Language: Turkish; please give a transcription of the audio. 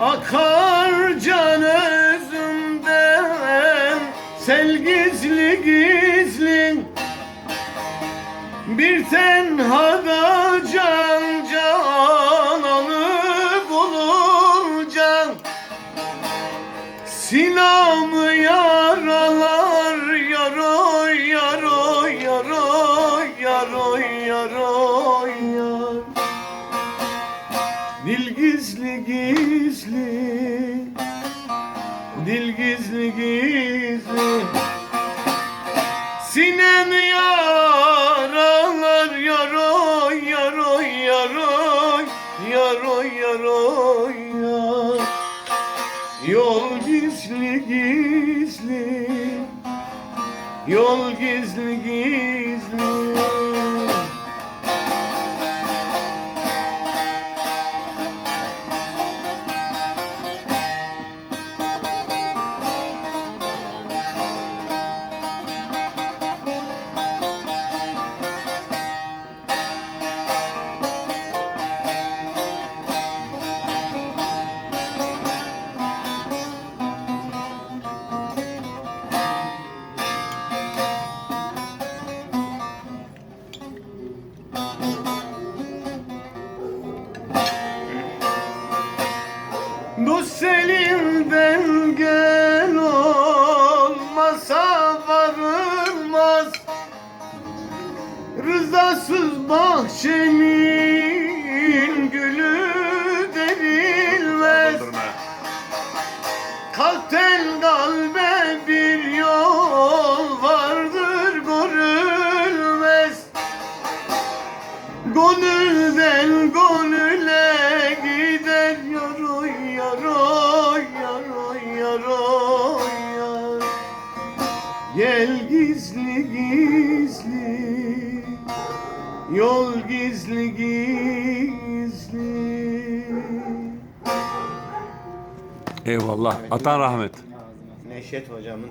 Akar can özümden Sel gizli gizli. Bir tenhada can can alıp buluncan Sinamı yaralar Dil gizli gizli. Dil gizli gizli. Sinem yaralar yaroy yaroy yaroy Yaroy yaroy yar Yol gizli gizli. Yol gizli gizli Rızasız bahçenin gülü derilmez. Kalpten kalbe bir yol vardır görülmez. Gönülden gönüle gider yaroy yaroy yaroy yaroy yar Gel gizli gizli Yol gizli gizli Eyvallah. Atan rahmet. Neşet hocamın